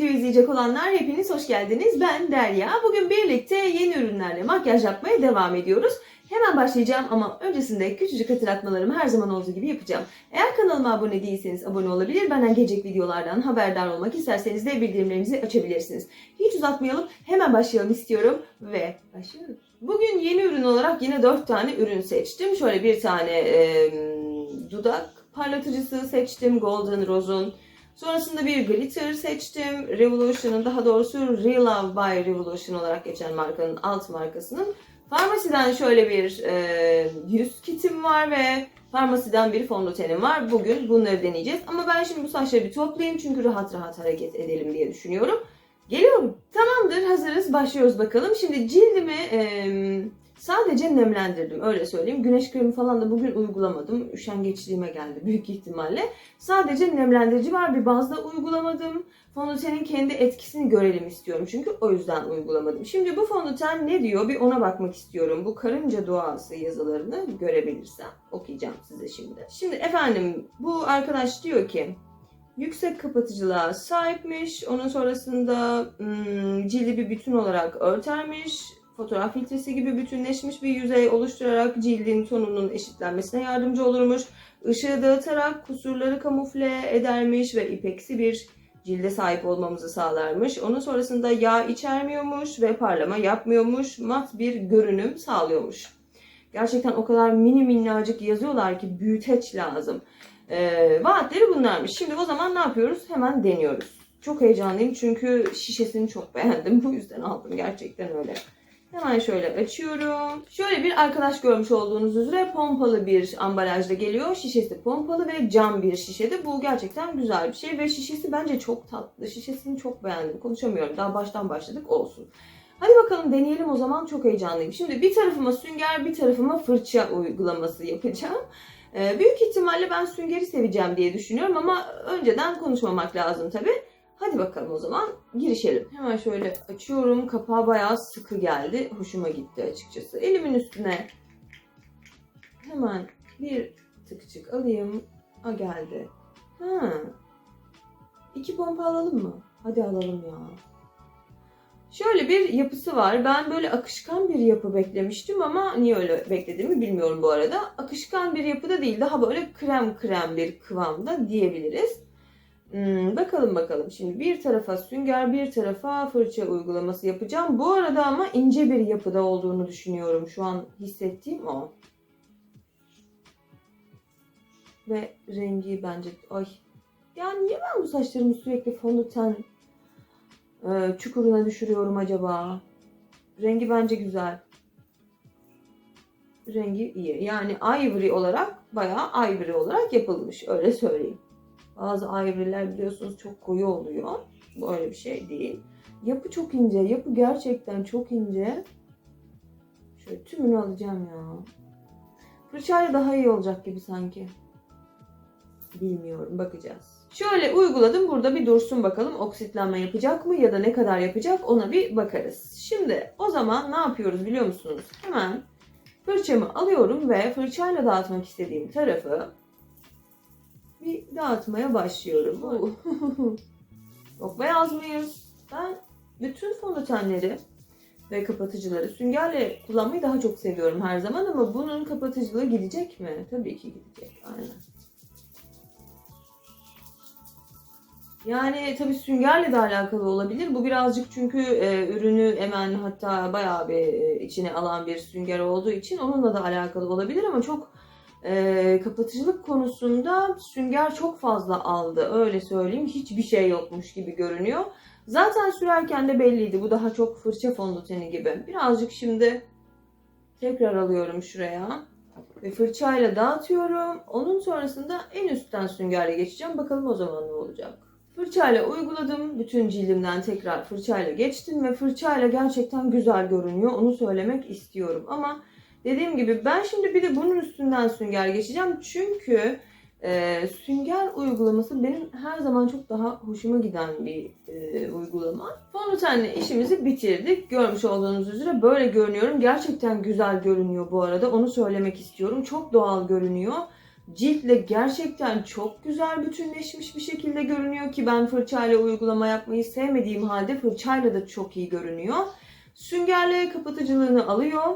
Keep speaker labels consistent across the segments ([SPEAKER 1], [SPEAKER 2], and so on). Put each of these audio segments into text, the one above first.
[SPEAKER 1] video izleyecek olanlar hepiniz hoş geldiniz. Ben Derya. Bugün birlikte yeni ürünlerle makyaj yapmaya devam ediyoruz. Hemen başlayacağım ama öncesinde küçücük hatırlatmalarımı her zaman olduğu gibi yapacağım. Eğer kanalıma abone değilseniz abone olabilir. Benden gelecek videolardan haberdar olmak isterseniz de bildirimlerinizi açabilirsiniz. Hiç uzatmayalım. Hemen başlayalım istiyorum ve başlıyoruz. Bugün yeni ürün olarak yine 4 tane ürün seçtim. Şöyle bir tane e, dudak parlatıcısı seçtim. Golden Rose'un. Sonrasında bir glitter seçtim. Revolution'ın daha doğrusu Real Love by Revolution olarak geçen markanın alt markasının. Farmasiden şöyle bir e, yüz kitim var ve farmasiden bir fondötenim var. Bugün bunları deneyeceğiz. Ama ben şimdi bu saçları bir toplayayım çünkü rahat rahat hareket edelim diye düşünüyorum. Geliyorum. Tamamdır hazırız. Başlıyoruz bakalım. Şimdi cildimi e, sadece nemlendirdim öyle söyleyeyim. Güneş kremi falan da bugün uygulamadım. Üşengeçliğime geldi büyük ihtimalle. Sadece nemlendirici var. Bir bazda uygulamadım. Fondötenin kendi etkisini görelim istiyorum. Çünkü o yüzden uygulamadım. Şimdi bu fondöten ne diyor? Bir ona bakmak istiyorum. Bu karınca duası yazılarını görebilirsem okuyacağım size şimdi. Şimdi efendim bu arkadaş diyor ki yüksek kapatıcılığa sahipmiş. Onun sonrasında hmm, cildi bir bütün olarak örtermiş. Fotoğraf filtresi gibi bütünleşmiş bir yüzey oluşturarak cildin tonunun eşitlenmesine yardımcı olurmuş. Işığı dağıtarak kusurları kamufle edermiş ve ipeksi bir cilde sahip olmamızı sağlarmış. Onun sonrasında yağ içermiyormuş ve parlama yapmıyormuş. Mat bir görünüm sağlıyormuş. Gerçekten o kadar mini minnacık yazıyorlar ki büyüteç lazım. Ee, vaatleri bunlarmış. Şimdi o zaman ne yapıyoruz? Hemen deniyoruz. Çok heyecanlıyım çünkü şişesini çok beğendim. Bu yüzden aldım gerçekten öyle. Hemen şöyle açıyorum. Şöyle bir arkadaş görmüş olduğunuz üzere pompalı bir ambalajda geliyor. Şişesi pompalı ve cam bir şişede. Bu gerçekten güzel bir şey ve şişesi bence çok tatlı. Şişesini çok beğendim. Konuşamıyorum. Daha baştan başladık olsun. Hadi bakalım deneyelim o zaman. Çok heyecanlıyım. Şimdi bir tarafıma sünger, bir tarafıma fırça uygulaması yapacağım. Ee, büyük ihtimalle ben süngeri seveceğim diye düşünüyorum ama önceden konuşmamak lazım tabii. Hadi bakalım o zaman girişelim. Hemen şöyle açıyorum. Kapağı bayağı sıkı geldi. Hoşuma gitti açıkçası. Elimin üstüne hemen bir tıkçık alayım. A geldi. Ha. İki pompa alalım mı? Hadi alalım ya. Şöyle bir yapısı var. Ben böyle akışkan bir yapı beklemiştim ama niye öyle beklediğimi bilmiyorum bu arada. Akışkan bir yapıda değil, daha böyle krem krem bir kıvamda diyebiliriz. Hmm, bakalım bakalım. Şimdi bir tarafa sünger, bir tarafa fırça uygulaması yapacağım. Bu arada ama ince bir yapıda olduğunu düşünüyorum. Şu an hissettiğim o. Ve rengi bence... Ay. Ya niye ben bu saçlarımı sürekli fondöten e, çukuruna düşürüyorum acaba? Rengi bence güzel. Rengi iyi. Yani ivory olarak bayağı ivory olarak yapılmış. Öyle söyleyeyim. Bazı ivory'ler biliyorsunuz çok koyu oluyor. Bu öyle bir şey değil. Yapı çok ince. Yapı gerçekten çok ince. Şöyle tümünü alacağım ya. Fırçayla daha iyi olacak gibi sanki. Bilmiyorum. Bakacağız. Şöyle uyguladım. Burada bir dursun bakalım. Oksitlenme yapacak mı ya da ne kadar yapacak ona bir bakarız. Şimdi o zaman ne yapıyoruz biliyor musunuz? Hemen fırçamı alıyorum ve fırçayla dağıtmak istediğim tarafı bir dağıtmaya başlıyorum. Beyaz mıyız? Ben bütün fondötenleri ve kapatıcıları süngerle kullanmayı daha çok seviyorum her zaman ama bunun kapatıcılığı gidecek mi? Tabii ki gidecek. Aynen. Yani tabii süngerle de alakalı olabilir. Bu birazcık çünkü e, ürünü hemen hatta bayağı bir e, içine alan bir sünger olduğu için onunla da alakalı olabilir ama çok e, kapatıcılık konusunda sünger çok fazla aldı. Öyle söyleyeyim. Hiçbir şey yokmuş gibi görünüyor. Zaten sürerken de belliydi. Bu daha çok fırça fondöteni gibi. Birazcık şimdi tekrar alıyorum şuraya. Ve fırçayla dağıtıyorum. Onun sonrasında en üstten süngerle geçeceğim. Bakalım o zaman ne olacak. Fırçayla uyguladım. Bütün cildimden tekrar fırçayla geçtim ve fırçayla gerçekten güzel görünüyor. Onu söylemek istiyorum. Ama dediğim gibi ben şimdi bir de bunun üstünden sünger geçeceğim. Çünkü e, sünger uygulaması benim her zaman çok daha hoşuma giden bir e, uygulama. Fondötenle işimizi bitirdik. Görmüş olduğunuz üzere böyle görünüyorum. Gerçekten güzel görünüyor bu arada. Onu söylemek istiyorum. Çok doğal görünüyor. ciltle gerçekten çok güzel bütünleşmiş bir şekilde görünüyor ki ben fırçayla uygulama yapmayı sevmediğim halde fırçayla da çok iyi görünüyor. Süngerle kapatıcılığını alıyor.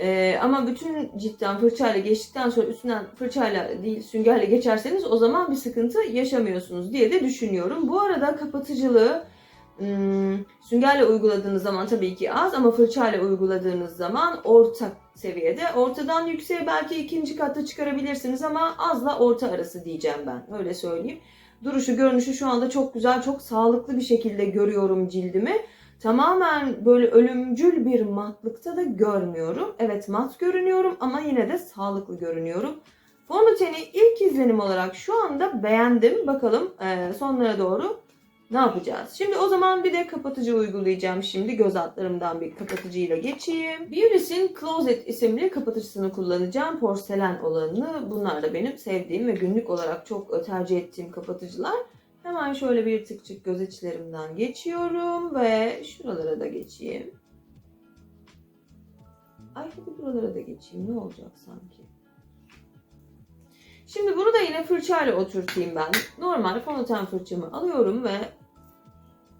[SPEAKER 1] Ee, ama bütün ciltten fırçayla geçtikten sonra üstünden fırçayla değil süngerle geçerseniz o zaman bir sıkıntı yaşamıyorsunuz diye de düşünüyorum. Bu arada kapatıcılığı hmm, süngerle uyguladığınız zaman tabii ki az ama fırçayla uyguladığınız zaman orta seviyede. Ortadan yükseğe belki ikinci katta çıkarabilirsiniz ama azla orta arası diyeceğim ben. Öyle söyleyeyim. Duruşu, görünüşü şu anda çok güzel, çok sağlıklı bir şekilde görüyorum cildimi. Tamamen böyle ölümcül bir matlıkta da görmüyorum. Evet mat görünüyorum ama yine de sağlıklı görünüyorum. Fondöteni ilk izlenim olarak şu anda beğendim. Bakalım eee, sonlara doğru ne yapacağız? Şimdi o zaman bir de kapatıcı uygulayacağım şimdi. Göz altlarımdan bir kapatıcıyla geçeyim. Beauty's'in Closet isimli kapatıcısını kullanacağım. Porselen olanını. Bunlar da benim sevdiğim ve günlük olarak çok tercih ettiğim kapatıcılar. Hemen şöyle bir tıkçık göz içlerimden geçiyorum ve şuralara da geçeyim. Ay hadi buralara da geçeyim. Ne olacak sanki? Şimdi bunu da yine fırçayla oturtayım ben. Normal fondöten fırçamı alıyorum ve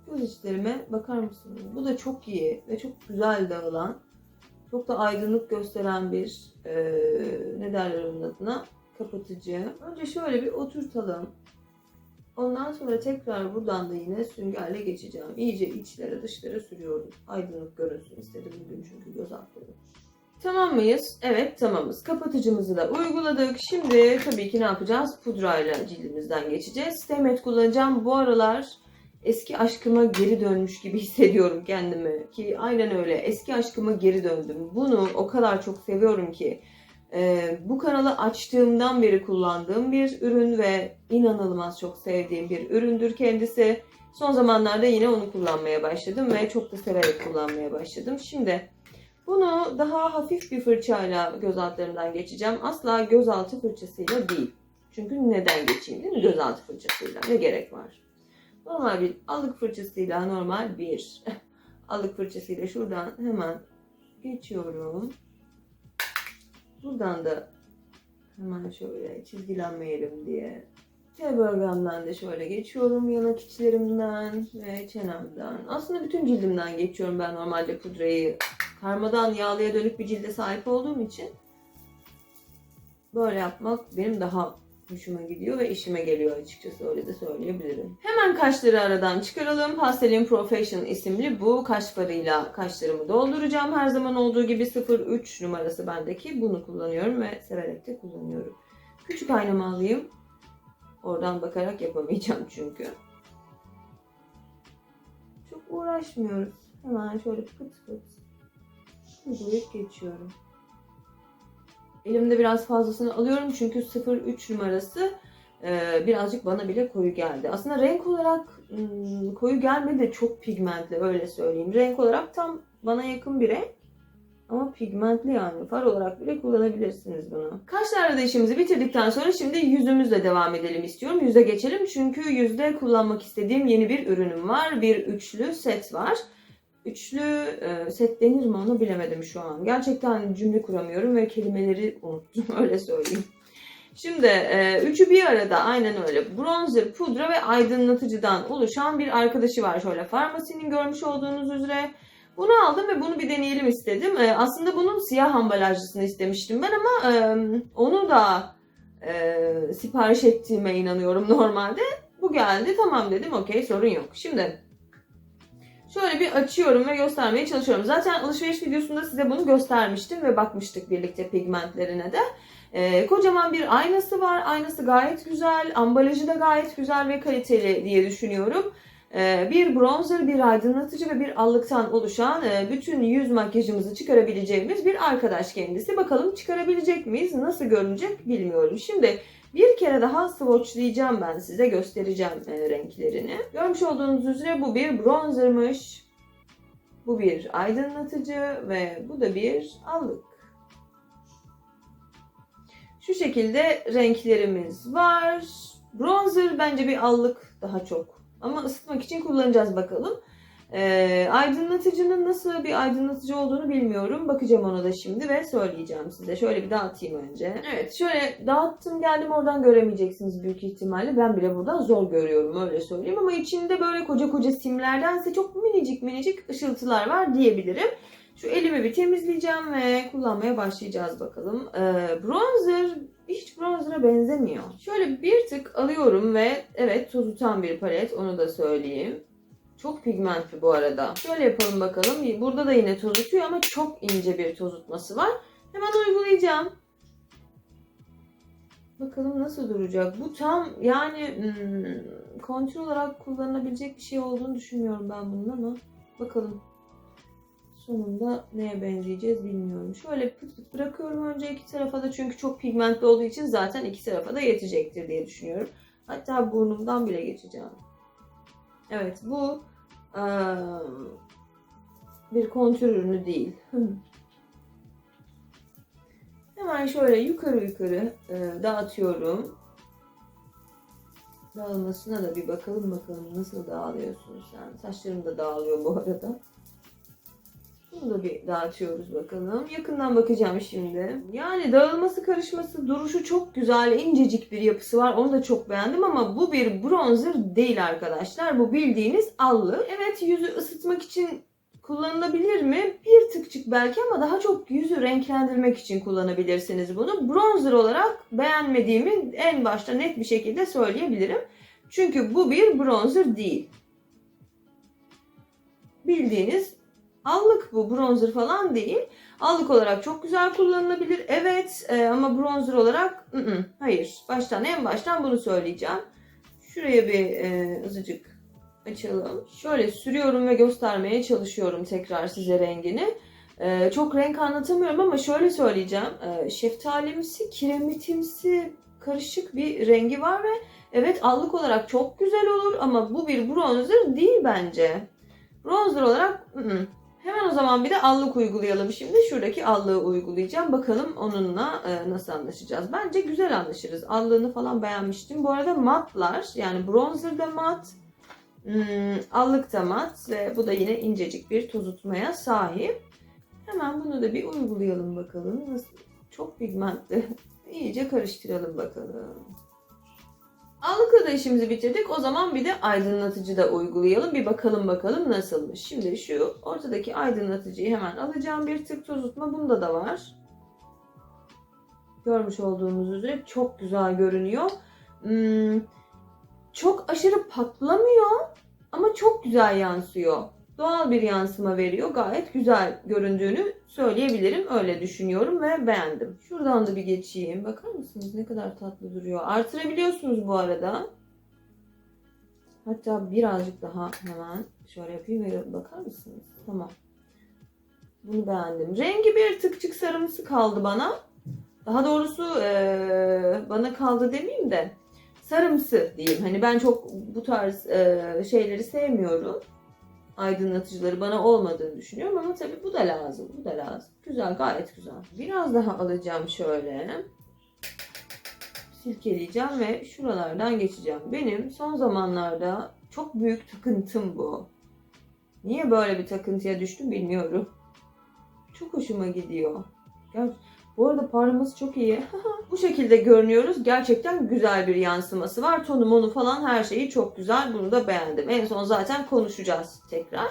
[SPEAKER 1] göz içlerime bakar mısınız? Bu da çok iyi ve çok güzel dağılan, çok da aydınlık gösteren bir eee ne derler onun adına kapatıcı. Önce şöyle bir oturtalım. Ondan sonra tekrar buradan da yine süngerle geçeceğim. İyice içlere dışlara sürüyorum. Aydınlık görünsün istedim bugün çünkü göz altları. Tamam mıyız? Evet tamamız. Kapatıcımızı da uyguladık. Şimdi tabii ki ne yapacağız? Pudrayla cildimizden geçeceğiz. Stemet kullanacağım. Bu aralar eski aşkıma geri dönmüş gibi hissediyorum kendimi. Ki aynen öyle. Eski aşkıma geri döndüm. Bunu o kadar çok seviyorum ki. Ee, bu kanalı açtığımdan beri kullandığım bir ürün ve inanılmaz çok sevdiğim bir üründür kendisi. Son zamanlarda yine onu kullanmaya başladım ve çok da severek kullanmaya başladım. Şimdi bunu daha hafif bir fırçayla göz altlarımdan geçeceğim. Asla gözaltı fırçasıyla değil. Çünkü neden geçeyim değil mi? Gözaltı fırçasıyla. Ne gerek var? Normal bir allık fırçasıyla normal bir allık fırçasıyla şuradan hemen geçiyorum. Buradan da hemen şöyle çizgilenmeyelim diye T bölgemden de şöyle geçiyorum yanak içlerimden ve çenemden. Aslında bütün cildimden geçiyorum ben normalde pudrayı karmadan yağlıya dönük bir cilde sahip olduğum için böyle yapmak benim daha hoşuma gidiyor ve işime geliyor açıkçası öyle de söyleyebilirim. Hemen kaşları aradan çıkaralım. Pastelin Profession isimli bu kaş farıyla kaşlarımı dolduracağım. Her zaman olduğu gibi 03 numarası bendeki. Bunu kullanıyorum ve severek de kullanıyorum. Küçük aynamı alayım. Oradan bakarak yapamayacağım çünkü. Çok uğraşmıyoruz. Hemen şöyle pıt pıt uygulayıp geçiyorum. Elimde biraz fazlasını alıyorum çünkü 03 numarası e, birazcık bana bile koyu geldi. Aslında renk olarak hmm, koyu gelmedi de çok pigmentli öyle söyleyeyim. Renk olarak tam bana yakın bir renk. Ama pigmentli yani. Far olarak bile kullanabilirsiniz bunu. Kaşlarla da işimizi bitirdikten sonra şimdi yüzümüzle devam edelim istiyorum. Yüze geçelim çünkü yüzde kullanmak istediğim yeni bir ürünüm var. Bir üçlü set var. Üçlü e, set denir mi onu bilemedim şu an. Gerçekten cümle kuramıyorum ve kelimeleri unuttum öyle söyleyeyim. Şimdi e, üçü bir arada aynen öyle. Bronzer, pudra ve aydınlatıcıdan oluşan bir arkadaşı var şöyle farmasinin görmüş olduğunuz üzere. Bunu aldım ve bunu bir deneyelim istedim. E, aslında bunun siyah ambalajlısını istemiştim ben ama e, onu da e, sipariş ettiğime inanıyorum normalde. Bu geldi tamam dedim okey sorun yok. Şimdi Şöyle bir açıyorum ve göstermeye çalışıyorum. Zaten alışveriş videosunda size bunu göstermiştim ve bakmıştık birlikte pigmentlerine de. Ee, kocaman bir aynası var. Aynası gayet güzel. Ambalajı da gayet güzel ve kaliteli diye düşünüyorum. Ee, bir bronzer, bir aydınlatıcı ve bir allıktan oluşan e, bütün yüz makyajımızı çıkarabileceğimiz bir arkadaş kendisi. Bakalım çıkarabilecek miyiz? Nasıl görünecek bilmiyorum. Şimdi bir kere daha swatchlayacağım ben size göstereceğim e, renklerini. Görmüş olduğunuz üzere bu bir bronzermış. Bu bir aydınlatıcı ve bu da bir allık. Şu şekilde renklerimiz var. Bronzer bence bir allık daha çok. Ama ısıtmak için kullanacağız bakalım. Ee, aydınlatıcının nasıl bir aydınlatıcı olduğunu bilmiyorum. Bakacağım ona da şimdi ve söyleyeceğim size. Şöyle bir dağıtayım önce. Evet şöyle dağıttım geldim oradan göremeyeceksiniz büyük ihtimalle. Ben bile buradan zor görüyorum öyle söyleyeyim. Ama içinde böyle koca koca simlerdense çok minicik minicik ışıltılar var diyebilirim. Şu elimi bir temizleyeceğim ve kullanmaya başlayacağız bakalım. Ee, bronzer hiç bronzer'a benzemiyor. Şöyle bir tık alıyorum ve evet tozutan bir palet onu da söyleyeyim. Çok pigmentli bu arada. Şöyle yapalım bakalım. Burada da yine tozutuyor ama çok ince bir tozutması var. Hemen uygulayacağım. Bakalım nasıl duracak. Bu tam yani hmm, kontrol olarak kullanılabilecek bir şey olduğunu düşünmüyorum ben bunun ama bakalım. Sonunda neye benzeyeceğiz bilmiyorum. Şöyle pıt pıt bırakıyorum önce iki tarafa da çünkü çok pigmentli olduğu için zaten iki tarafa da yetecektir diye düşünüyorum. Hatta burnumdan bile geçeceğim. Evet bu eee, bir kontür ürünü değil. Hemen şöyle yukarı yukarı eee, dağıtıyorum. Dağılmasına da bir bakalım bakalım nasıl dağılıyorsun sen. Saçlarım da dağılıyor bu arada. Bunu da bir dağıtıyoruz bakalım. Yakından bakacağım şimdi. Yani dağılması, karışması, duruşu çok güzel, incecik bir yapısı var. Onu da çok beğendim ama bu bir bronzer değil arkadaşlar. Bu bildiğiniz allı. Evet yüzü ısıtmak için kullanılabilir mi? Bir tıkçık belki ama daha çok yüzü renklendirmek için kullanabilirsiniz bunu. Bronzer olarak beğenmediğimi en başta net bir şekilde söyleyebilirim. Çünkü bu bir bronzer değil. Bildiğiniz Allık bu, bronzer falan değil. Allık olarak çok güzel kullanılabilir. Evet e, ama bronzer olarak ı -ı, hayır. Baştan en baştan bunu söyleyeceğim. Şuraya bir e, azıcık açalım. Şöyle sürüyorum ve göstermeye çalışıyorum tekrar size rengini. E, çok renk anlatamıyorum ama şöyle söyleyeceğim. E, şeftalimsi, kiremitimsi karışık bir rengi var ve evet allık olarak çok güzel olur ama bu bir bronzer değil bence. Bronzer olarak ı -ı. Hemen o zaman bir de allık uygulayalım şimdi. Şuradaki allığı uygulayacağım. Bakalım onunla e, nasıl anlaşacağız. Bence güzel anlaşırız. Allığını falan beğenmiştim. Bu arada matlar yani bronzer da mat, hmm, allık da mat ve bu da yine incecik bir tozutmaya sahip. Hemen bunu da bir uygulayalım bakalım. Nasıl? Çok pigmentli. İyice karıştıralım bakalım. Allıkla da işimizi bitirdik. O zaman bir de aydınlatıcı da uygulayalım. Bir bakalım bakalım nasılmış. Şimdi şu ortadaki aydınlatıcıyı hemen alacağım. Bir tık tozutma bunda da var. Görmüş olduğunuz üzere çok güzel görünüyor. Hmm, çok aşırı patlamıyor ama çok güzel yansıyor. Doğal bir yansıma veriyor. Gayet güzel göründüğünü söyleyebilirim. Öyle düşünüyorum ve beğendim. Şuradan da bir geçeyim. Bakar mısınız ne kadar tatlı duruyor. Artırabiliyorsunuz bu arada. Hatta birazcık daha hemen şöyle yapayım ve bakar mısınız? Tamam. Bunu beğendim. Rengi bir tıkçık sarımsı kaldı bana. Daha doğrusu ee, bana kaldı demeyeyim de sarımsı diyeyim. Hani ben çok bu tarz ee, şeyleri sevmiyorum aydınlatıcıları bana olmadığını düşünüyorum ama tabii bu da lazım. Bu da lazım. Güzel, gayet güzel. Biraz daha alacağım şöyle. Silkeleyeceğim ve şuralardan geçeceğim. Benim son zamanlarda çok büyük takıntım bu. Niye böyle bir takıntıya düştüm bilmiyorum. Çok hoşuma gidiyor. Gerçekten bu arada parlaması çok iyi. Bu şekilde görünüyoruz. Gerçekten güzel bir yansıması var. Tonu monu falan her şeyi çok güzel. Bunu da beğendim. En son zaten konuşacağız tekrar.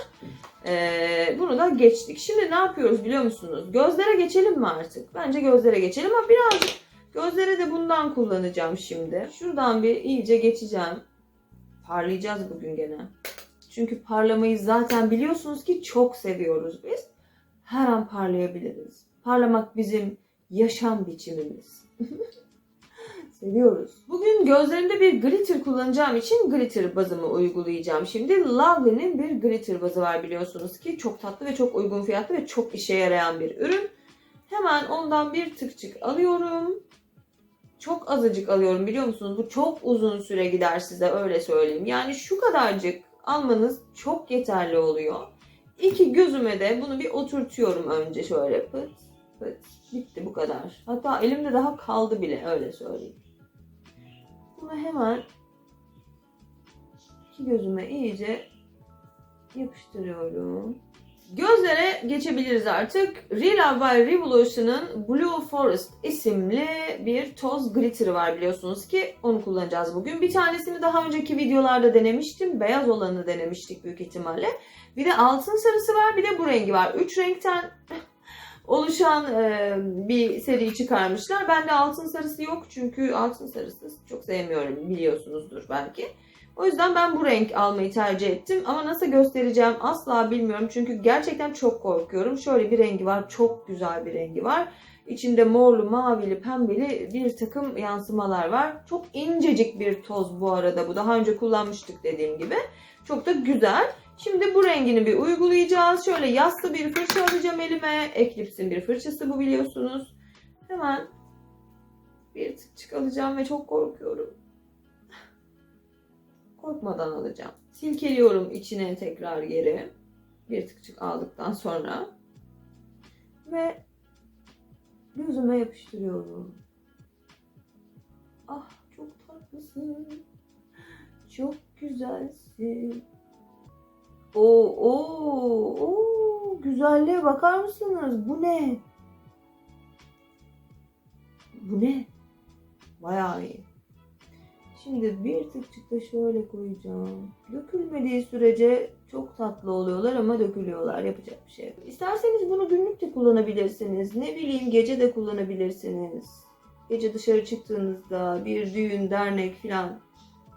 [SPEAKER 1] Ee, bunu da geçtik. Şimdi ne yapıyoruz biliyor musunuz? Gözlere geçelim mi artık? Bence gözlere geçelim ama birazcık gözlere de bundan kullanacağım şimdi. Şuradan bir iyice geçeceğim. Parlayacağız bugün gene. Çünkü parlamayı zaten biliyorsunuz ki çok seviyoruz biz. Her an parlayabiliriz. Parlamak bizim yaşam biçimimiz. Seviyoruz. Bugün gözlerimde bir glitter kullanacağım için glitter bazımı uygulayacağım. Şimdi Lovely'nin bir glitter bazı var biliyorsunuz ki. Çok tatlı ve çok uygun fiyatlı ve çok işe yarayan bir ürün. Hemen ondan bir tıkçık alıyorum. Çok azıcık alıyorum biliyor musunuz? Bu çok uzun süre gider size öyle söyleyeyim. Yani şu kadarcık almanız çok yeterli oluyor. İki gözüme de bunu bir oturtuyorum önce şöyle pıt pıt. Bitti bu kadar. Hatta elimde daha kaldı bile öyle söyleyeyim. Bunu hemen iki gözüme iyice yapıştırıyorum. Gözlere geçebiliriz artık. Real by Revolution'ın Blue Forest isimli bir toz glitteri var biliyorsunuz ki onu kullanacağız bugün. Bir tanesini daha önceki videolarda denemiştim. Beyaz olanı denemiştik büyük ihtimalle. Bir de altın sarısı var bir de bu rengi var. Üç renkten oluşan e, bir seri çıkarmışlar. Bende altın sarısı yok çünkü altın sarısı çok sevmiyorum biliyorsunuzdur belki. O yüzden ben bu renk almayı tercih ettim. Ama nasıl göstereceğim asla bilmiyorum. Çünkü gerçekten çok korkuyorum. Şöyle bir rengi var. Çok güzel bir rengi var. İçinde morlu, mavili, pembeli bir takım yansımalar var. Çok incecik bir toz bu arada. Bu daha önce kullanmıştık dediğim gibi. Çok da güzel. Şimdi bu rengini bir uygulayacağız. Şöyle yassı bir fırça alacağım elime. Eclipse'in bir fırçası bu biliyorsunuz. Hemen bir tık alacağım ve çok korkuyorum. Korkmadan alacağım. Silkeliyorum içine tekrar geri. Bir tıkçık aldıktan sonra. Ve gözüme yapıştırıyorum. Ah çok tatlısın. Çok güzelsin. Oo, oo, oo, güzelliğe bakar mısınız? Bu ne? Bu ne? Bayağı iyi. Şimdi bir tıkçık da şöyle koyacağım. Dökülmediği sürece çok tatlı oluyorlar ama dökülüyorlar. Yapacak bir şey yok. İsterseniz bunu günlük de kullanabilirsiniz. Ne bileyim gece de kullanabilirsiniz. Gece dışarı çıktığınızda bir düğün, dernek falan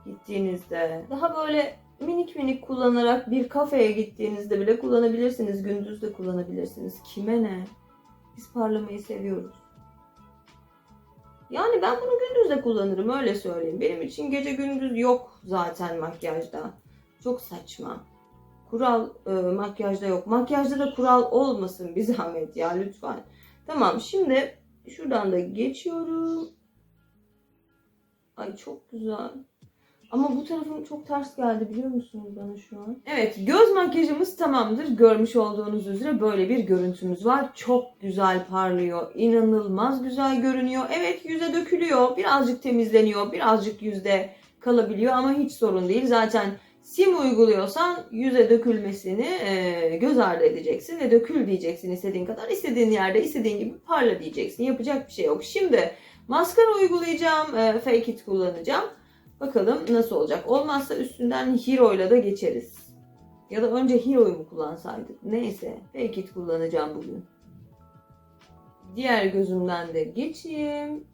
[SPEAKER 1] gittiğinizde daha böyle minik minik kullanarak bir kafeye gittiğinizde bile kullanabilirsiniz. Gündüz de kullanabilirsiniz. Kime ne? Biz parlamayı seviyoruz. Yani ben bunu gündüz de kullanırım öyle söyleyeyim. Benim için gece gündüz yok zaten makyajda. Çok saçma. Kural e, makyajda yok. Makyajda da kural olmasın bir zahmet ya lütfen. Tamam şimdi şuradan da geçiyorum. Ay çok güzel. Ama bu tarafım çok ters geldi biliyor musunuz bana şu an? Evet göz makyajımız tamamdır. Görmüş olduğunuz üzere böyle bir görüntümüz var. Çok güzel parlıyor. İnanılmaz güzel görünüyor. Evet yüze dökülüyor. Birazcık temizleniyor. Birazcık yüzde kalabiliyor ama hiç sorun değil. Zaten sim uyguluyorsan yüze dökülmesini e, göz ardı edeceksin ve dökül diyeceksin istediğin kadar. istediğin yerde istediğin gibi parla diyeceksin. Yapacak bir şey yok. Şimdi maskara uygulayacağım. E, fake it kullanacağım. Bakalım nasıl olacak. Olmazsa üstünden Hero ile de geçeriz. Ya da önce Hero'yu mu kullansaydık? Neyse. Fake it kullanacağım bugün. Diğer gözümden de geçeyim.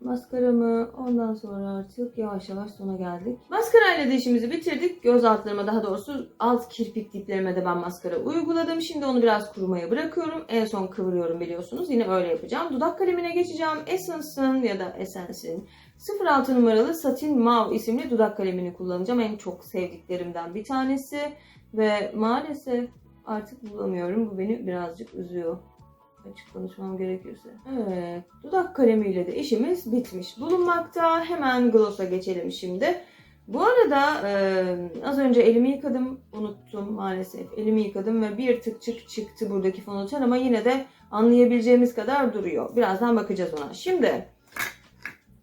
[SPEAKER 1] Maskaramı ondan sonra artık yavaş yavaş sona geldik. Maskarayla da işimizi bitirdik. Göz altlarıma daha doğrusu alt kirpik diplerime de ben maskara uyguladım. Şimdi onu biraz kurumaya bırakıyorum. En son kıvırıyorum biliyorsunuz. Yine öyle yapacağım. Dudak kalemine geçeceğim. Essence'ın ya da Essence'in 06 numaralı Satin Mauve isimli dudak kalemini kullanacağım. En çok sevdiklerimden bir tanesi. Ve maalesef artık bulamıyorum. Bu beni birazcık üzüyor. Açık konuşmam gerekirse. Evet. Dudak kalemiyle de işimiz bitmiş bulunmakta. Hemen gloss'a geçelim şimdi. Bu arada e, az önce elimi yıkadım. Unuttum maalesef. Elimi yıkadım ve bir tık çık çıktı buradaki fondöten ama yine de anlayabileceğimiz kadar duruyor. Birazdan bakacağız ona. Şimdi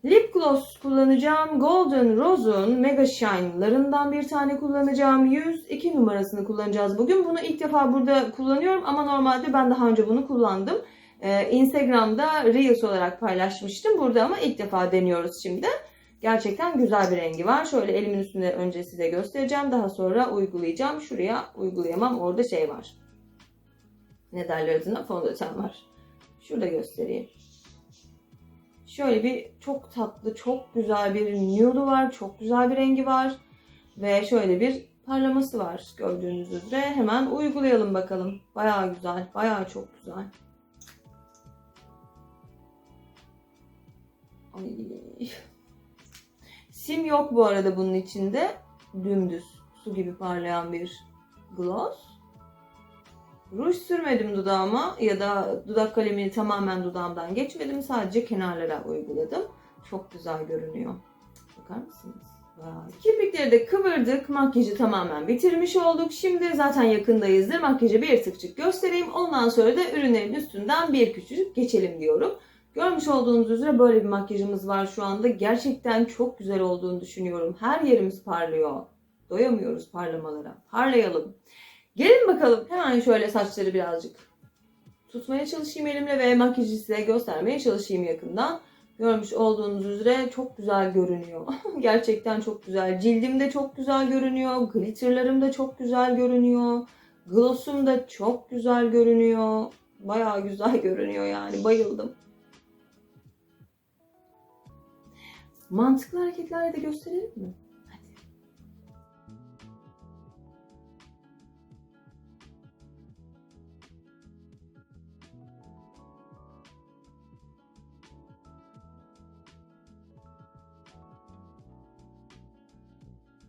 [SPEAKER 1] Lip gloss kullanacağım. Golden Rose'un Mega Shine'larından bir tane kullanacağım. 102 numarasını kullanacağız bugün. Bunu ilk defa burada kullanıyorum ama normalde ben daha önce bunu kullandım. Ee, Instagram'da Reels olarak paylaşmıştım. Burada ama ilk defa deniyoruz şimdi. Gerçekten güzel bir rengi var. Şöyle elimin üstünde önce size göstereceğim. Daha sonra uygulayacağım. Şuraya uygulayamam. Orada şey var. Ne derler adına? Fondöten var. Şurada göstereyim. Şöyle bir çok tatlı, çok güzel bir nude'u var. Çok güzel bir rengi var. Ve şöyle bir parlaması var gördüğünüz üzere. Hemen uygulayalım bakalım. Bayağı güzel, bayağı çok güzel. Ay. Sim yok bu arada bunun içinde. Dümdüz, su gibi parlayan bir gloss. Ruj sürmedim dudağıma ya da dudak kalemini tamamen dudağımdan geçmedim. Sadece kenarlara uyguladım. Çok güzel görünüyor. Bakar mısınız? Kirpikleri de kıvırdık. Makyajı tamamen bitirmiş olduk. Şimdi zaten yakındayızdır. Makyajı bir tıkçık göstereyim. Ondan sonra da ürünlerin üstünden bir küçücük geçelim diyorum. Görmüş olduğunuz üzere böyle bir makyajımız var şu anda. Gerçekten çok güzel olduğunu düşünüyorum. Her yerimiz parlıyor. Doyamıyoruz parlamalara. Parlayalım. Gelin bakalım. Hemen şöyle saçları birazcık tutmaya çalışayım elimle ve makyajı size göstermeye çalışayım yakından. Görmüş olduğunuz üzere çok güzel görünüyor. Gerçekten çok güzel. Cildim de çok güzel görünüyor. Glitterlarım da çok güzel görünüyor. Glossum da çok güzel görünüyor. Bayağı güzel görünüyor yani. Bayıldım. Mantıklı hareketlerle de gösterelim mi?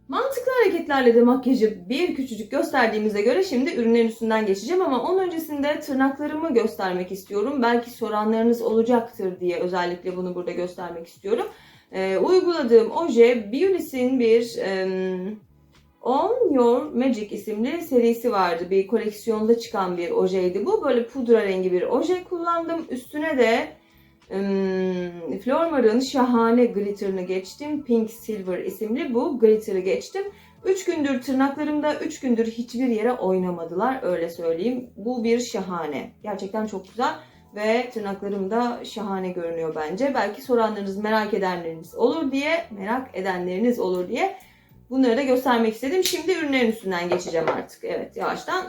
[SPEAKER 1] Mantıklı hareketlerle de makyajı bir küçücük gösterdiğimize göre şimdi ürünlerin üstünden geçeceğim ama onun öncesinde tırnaklarımı göstermek istiyorum. Belki soranlarınız olacaktır diye özellikle bunu burada göstermek istiyorum. Ee, uyguladığım oje Beulis'in bir em, On Your Magic isimli serisi vardı. Bir koleksiyonda çıkan bir ojeydi bu. Böyle pudra rengi bir oje kullandım. Üstüne de Hmm, Flormar'ın şahane glitter'ını geçtim. Pink Silver isimli bu glitter'ı geçtim. 3 gündür tırnaklarımda 3 gündür hiçbir yere oynamadılar öyle söyleyeyim. Bu bir şahane. Gerçekten çok güzel ve tırnaklarım da şahane görünüyor bence. Belki soranlarınız merak edenleriniz olur diye, merak edenleriniz olur diye bunları da göstermek istedim. Şimdi ürünlerin üstünden geçeceğim artık. Evet yavaştan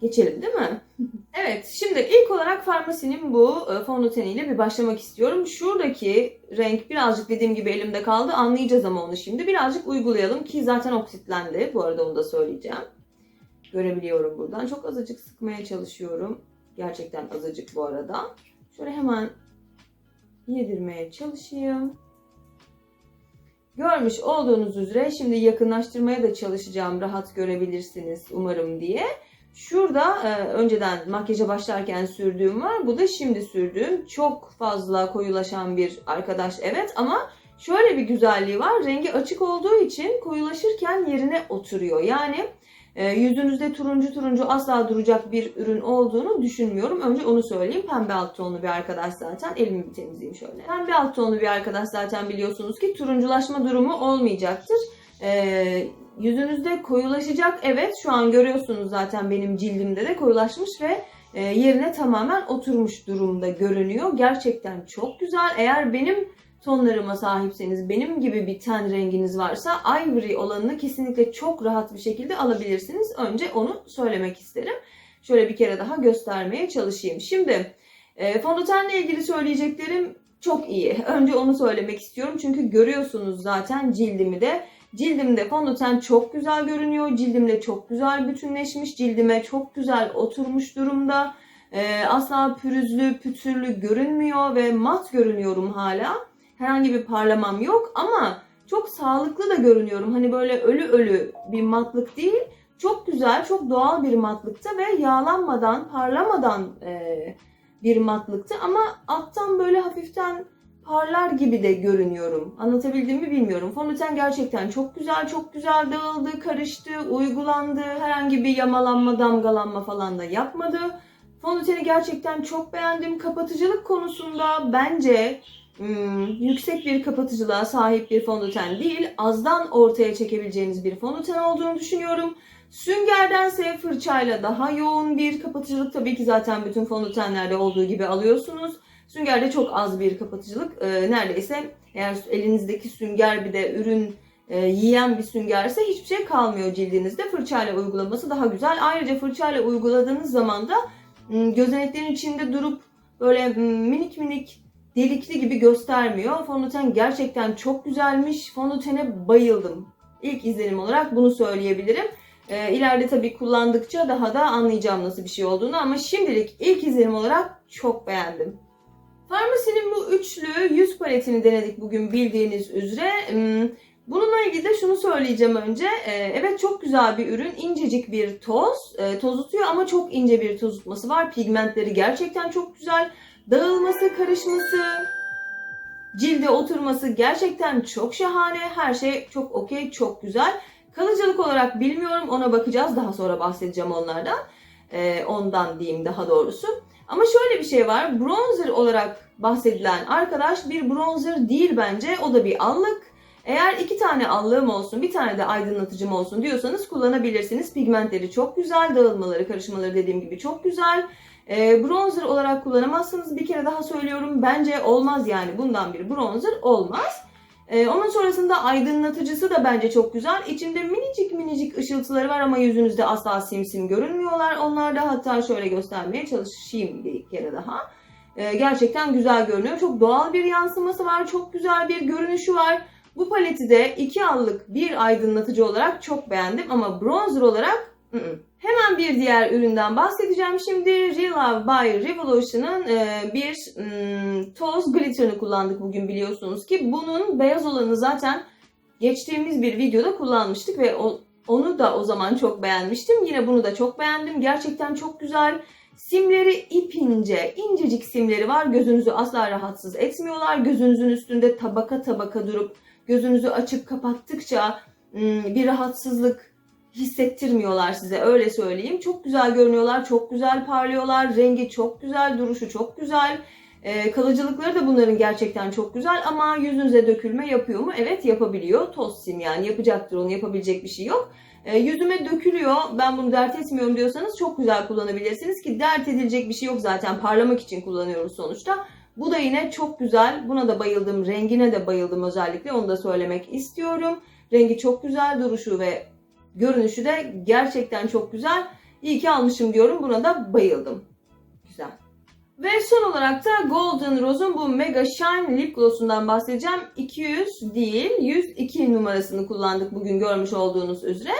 [SPEAKER 1] geçelim değil mi? Evet, şimdi ilk olarak Farmasi'nin bu e, fondöteniyle bir başlamak istiyorum. Şuradaki renk birazcık dediğim gibi elimde kaldı. Anlayacağız ama onu şimdi. Birazcık uygulayalım ki zaten oksitlendi. Bu arada onu da söyleyeceğim. Görebiliyorum buradan. Çok azıcık sıkmaya çalışıyorum. Gerçekten azıcık bu arada. Şöyle hemen yedirmeye çalışayım. Görmüş olduğunuz üzere şimdi yakınlaştırmaya da çalışacağım rahat görebilirsiniz umarım diye. Şurada e, önceden makyaja başlarken sürdüğüm var. Bu da şimdi sürdüğüm. Çok fazla koyulaşan bir arkadaş evet ama şöyle bir güzelliği var. Rengi açık olduğu için koyulaşırken yerine oturuyor. Yani e, yüzünüzde turuncu turuncu asla duracak bir ürün olduğunu düşünmüyorum. Önce onu söyleyeyim. Pembe alt tonlu bir arkadaş zaten. Elimi bir temizleyeyim şöyle. Pembe alt tonlu bir arkadaş zaten biliyorsunuz ki turunculaşma durumu olmayacaktır. Eee Yüzünüzde koyulaşacak. Evet şu an görüyorsunuz zaten benim cildimde de koyulaşmış ve e, yerine tamamen oturmuş durumda görünüyor. Gerçekten çok güzel. Eğer benim tonlarıma sahipseniz, benim gibi bir ten renginiz varsa ivory olanını kesinlikle çok rahat bir şekilde alabilirsiniz. Önce onu söylemek isterim. Şöyle bir kere daha göstermeye çalışayım. Şimdi e, fondötenle ilgili söyleyeceklerim çok iyi. Önce onu söylemek istiyorum. Çünkü görüyorsunuz zaten cildimi de Cildimde fondöten çok güzel görünüyor. Cildimle çok güzel bütünleşmiş. Cildime çok güzel oturmuş durumda. Ee, asla pürüzlü, pütürlü görünmüyor ve mat görünüyorum hala. Herhangi bir parlamam yok ama çok sağlıklı da görünüyorum. Hani böyle ölü ölü bir matlık değil. Çok güzel, çok doğal bir matlıkta ve yağlanmadan, parlamadan e, bir matlıktı. Ama alttan böyle hafiften parlar gibi de görünüyorum. Anlatabildiğimi bilmiyorum. Fondöten gerçekten çok güzel, çok güzel dağıldı, karıştı, uygulandı. Herhangi bir yamalanma, damgalanma falan da yapmadı. Fondöteni gerçekten çok beğendim. Kapatıcılık konusunda bence hmm, yüksek bir kapatıcılığa sahip bir fondöten değil, azdan ortaya çekebileceğiniz bir fondöten olduğunu düşünüyorum. Süngerdense fırçayla daha yoğun bir kapatıcılık tabii ki zaten bütün fondötenlerde olduğu gibi alıyorsunuz. Süngerde çok az bir kapatıcılık. E, neredeyse eğer elinizdeki sünger bir de ürün e, yiyen bir süngerse hiçbir şey kalmıyor cildinizde. Fırçayla uygulaması daha güzel. Ayrıca fırçayla uyguladığınız zaman da gözeneklerin içinde durup böyle minik minik delikli gibi göstermiyor. Fondöten gerçekten çok güzelmiş. Fondötene bayıldım. İlk izlenim olarak bunu söyleyebilirim. E, ileride tabii kullandıkça daha da anlayacağım nasıl bir şey olduğunu ama şimdilik ilk izlenim olarak çok beğendim. Farmasi'nin bu üçlü yüz paletini denedik bugün bildiğiniz üzere. Hmm, bununla ilgili de şunu söyleyeceğim önce. Ee, evet çok güzel bir ürün. İncecik bir toz. Ee, tozutuyor ama çok ince bir tozutması var. Pigmentleri gerçekten çok güzel. Dağılması, karışması, cilde oturması gerçekten çok şahane. Her şey çok okey, çok güzel. Kalıcılık olarak bilmiyorum. Ona bakacağız. Daha sonra bahsedeceğim onlardan. Ee, ondan diyeyim daha doğrusu. Ama şöyle bir şey var. Bronzer olarak bahsedilen arkadaş bir bronzer değil bence. O da bir allık. Eğer iki tane allığım olsun, bir tane de aydınlatıcım olsun diyorsanız kullanabilirsiniz. Pigmentleri çok güzel, dağılmaları, karışmaları dediğim gibi çok güzel. Ee, bronzer olarak kullanamazsınız. Bir kere daha söylüyorum. Bence olmaz yani. Bundan bir bronzer olmaz. Ee, onun sonrasında aydınlatıcısı da bence çok güzel. İçinde minicik minicik ışıltıları var ama yüzünüzde asla simsim görünmüyorlar. Onlar da hatta şöyle göstermeye çalışayım bir kere daha. Ee, gerçekten güzel görünüyor. Çok doğal bir yansıması var. Çok güzel bir görünüşü var. Bu paleti de 2 allık bir aydınlatıcı olarak çok beğendim ama bronzer olarak. Hemen bir diğer üründen bahsedeceğim. Şimdi Relove by Revolution'ın e, bir ım, toz glitter'ını kullandık bugün biliyorsunuz ki. Bunun beyaz olanı zaten geçtiğimiz bir videoda kullanmıştık ve onu da o zaman çok beğenmiştim. Yine bunu da çok beğendim. Gerçekten çok güzel. Simleri ipince, incecik simleri var. Gözünüzü asla rahatsız etmiyorlar. Gözünüzün üstünde tabaka tabaka durup gözünüzü açıp kapattıkça ım, bir rahatsızlık hissettirmiyorlar size öyle söyleyeyim. Çok güzel görünüyorlar, çok güzel parlıyorlar. Rengi çok güzel, duruşu çok güzel. Ee, kalıcılıkları da bunların gerçekten çok güzel ama yüzünüze dökülme yapıyor mu? Evet yapabiliyor. Toz yani yapacaktır onu yapabilecek bir şey yok. Ee, yüzüme dökülüyor ben bunu dert etmiyorum diyorsanız çok güzel kullanabilirsiniz ki dert edilecek bir şey yok zaten parlamak için kullanıyoruz sonuçta. Bu da yine çok güzel. Buna da bayıldım. Rengine de bayıldım özellikle. Onu da söylemek istiyorum. Rengi çok güzel duruşu ve görünüşü de gerçekten çok güzel. İyi ki almışım diyorum. Buna da bayıldım. Güzel. Ve son olarak da Golden Rose'un bu Mega Shine Lip Gloss'undan bahsedeceğim. 200 değil 102 numarasını kullandık bugün görmüş olduğunuz üzere.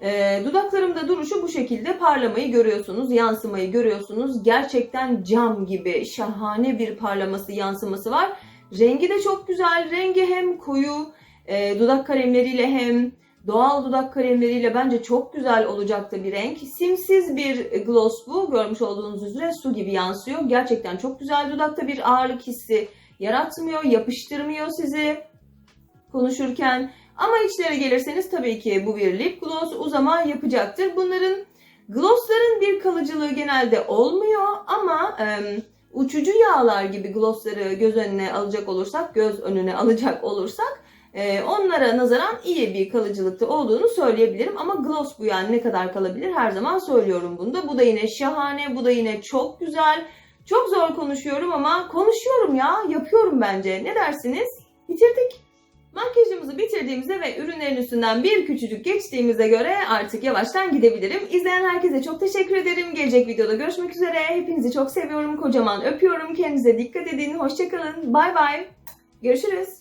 [SPEAKER 1] E, dudaklarımda duruşu bu şekilde parlamayı görüyorsunuz, yansımayı görüyorsunuz. Gerçekten cam gibi şahane bir parlaması, yansıması var. Rengi de çok güzel. Rengi hem koyu e, dudak kalemleriyle hem doğal dudak kalemleriyle bence çok güzel olacak bir renk. Simsiz bir gloss bu. Görmüş olduğunuz üzere su gibi yansıyor. Gerçekten çok güzel. Dudakta bir ağırlık hissi yaratmıyor, yapıştırmıyor sizi konuşurken. Ama içlere gelirseniz tabii ki bu bir lip gloss uzama yapacaktır. Bunların glossların bir kalıcılığı genelde olmuyor ama e, uçucu yağlar gibi glossları göz önüne alacak olursak, göz önüne alacak olursak e, onlara nazaran iyi bir kalıcılıkta olduğunu söyleyebilirim. Ama gloss bu yani ne kadar kalabilir her zaman söylüyorum bunda. Bu da yine şahane, bu da yine çok güzel. Çok zor konuşuyorum ama konuşuyorum ya, yapıyorum bence. Ne dersiniz? Bitirdik. Makyajımızı bitirdiğimizde ve ürünlerin üstünden bir küçücük geçtiğimize göre artık yavaştan gidebilirim. İzleyen herkese çok teşekkür ederim. Gelecek videoda görüşmek üzere. Hepinizi çok seviyorum. Kocaman öpüyorum. Kendinize dikkat edin. Hoşçakalın. Bay bay. Görüşürüz.